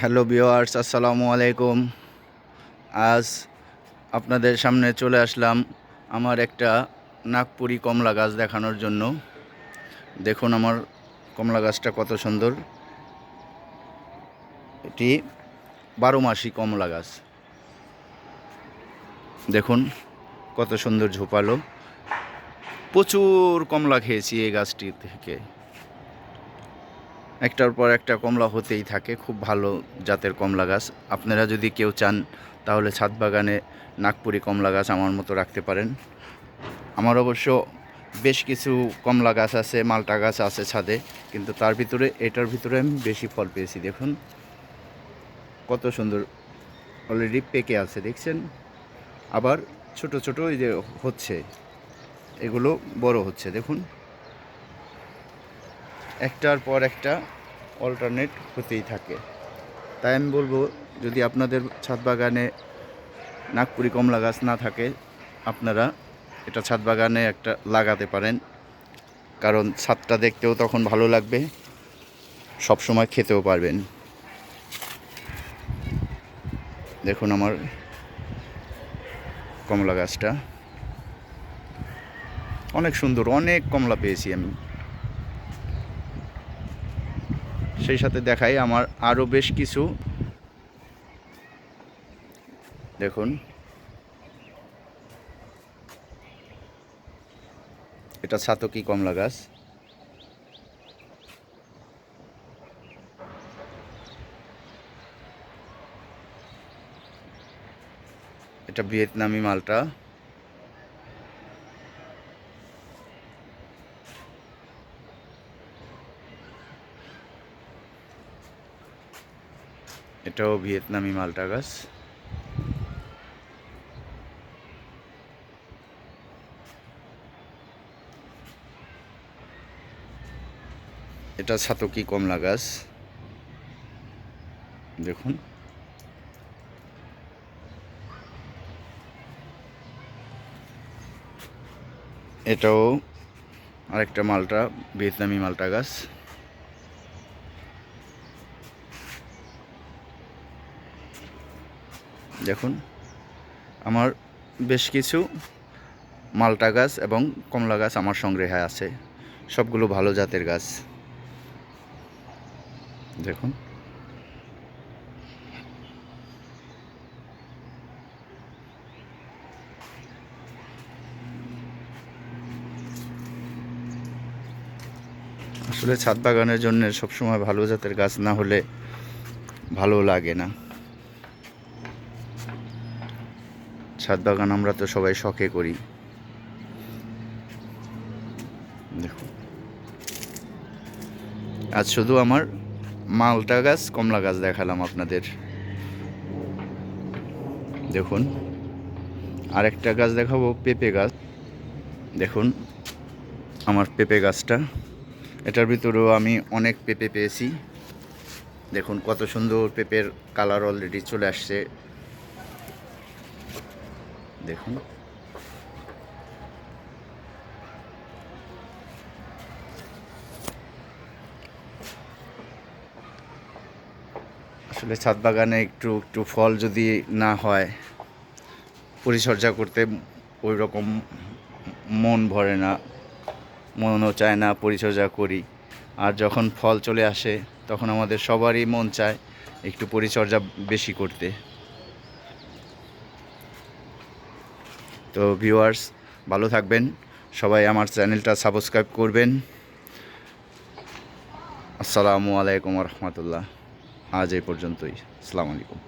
Hello বিওয়ার্স আসসালামু আলাইকুম। আজ আপনাদের সামনে চলে আসলাম আমার একটা নাগপুরি কমলা গাছ দেখানোর জন্য। দেখুন আমার কমলা গাছটা কত সুন্দর। এটি বারো মাসি কমলা গাছ। দেখুন কত সুন্দর ঝোপালো। প্রচুর কমলা খেয়েছি এই গাছটি থেকে। একটার পর একটা কমলা হতেই থাকে, খুব ভালো জাতের কমলা গাছ। আপনারা যদি কেউ চান, তাহলে ছাদ বাগানে নাগপুরি কমলা গাছ আমার মতো রাখতে পারেন। আমার অবশ্য বেশ কিছু কমলা গাছ আছে, মালটা গাছ আছে ছাদে, কিন্তু তার ভিতরে, এটার ভিতরে আমি বেশি ফল পেয়েছি, দেখুন। কত সুন্দর অলরেডি পেকে আছে, দেখছেন? আবার ছোট ছোট এই যে হচ্ছে, এগুলো বড় হচ্ছে, দেখুন। একটার পর একটা অল্টারনেট হতেই থাকে। তাই আমি বলব, যদি আপনাদের ছাদ বাগানে নাগপুরি কমলা গাছ না থাকে, আপনারা এটা ছাদ বাগানে একটা লাগাতে পারেন। কারণ ছাদটা দেখতেও তখন ভালো লাগবে সব সময় খেতেও পারবেন। দেখুন আমার কমলা গাছটা। অনেক সুন্দর, অনেক কমলা পেয়েছি আমি। সেই সাথে দেখাই আমার আরও বেশ কিছু। দেখুন। এটা ছাতকি কমলা গাছ। এটা ভিয়েতনামি মালটা। এটাও ভিয়েতনামি মালটা গাছ। এটা ছাতকি কমলা গাছ। দেখুন। এটাও আরেকটা মালটা, ভিয়েতনামি মালটা গাছ। দেখুন, আমার বেশ কিছু মালটা গাছ এবং কমলা গাছ আমার সংগ্রহে আছে। সবগুলো ভালো জাতের গাছ। দেখুন। আসলে ছাদ বাগানের জন্য সবসময় ভালো জাতের গাছ না হলে ভালো লাগে না। ছাদ বাগান আমরা তো সবাই শখে করি। আজ শুধু আমার মালটা গাছ, কমলা গাছ দেখালাম আপনাদের। দেখুন, আরেকটা গাছ দেখাবো, পেঁপে গাছ। দেখুন, আমার পেঁপে গাছটা। এটার ভিতরেও আমি অনেক পেঁপে পেয়েছি। দেখুন, কত সুন্দর পেঁপের কালার অলরেডি চলে আসছে। দেখুন। আসলে ছাদ বাগানে একটু একটু ফল যদি না হয়, পরিচর্যা করতে ওই রকম মন ভরে না, মনও চায় না পরিচর্যা করি। আর যখন ফল চলে আসে, তখন আমাদের সবারই মন চায় একটু পরিচর্যা বেশি করতে। তো ভিউয়ার্স ভালো থাকবেন। সবাই আমার চ্যানেলটা সাবস্ক্রাইব করবেন। আসসালামু আলাইকুম রহমতুল্লাহ। আজ এই পর্যন্তই। আসসালামু আলাইকুম।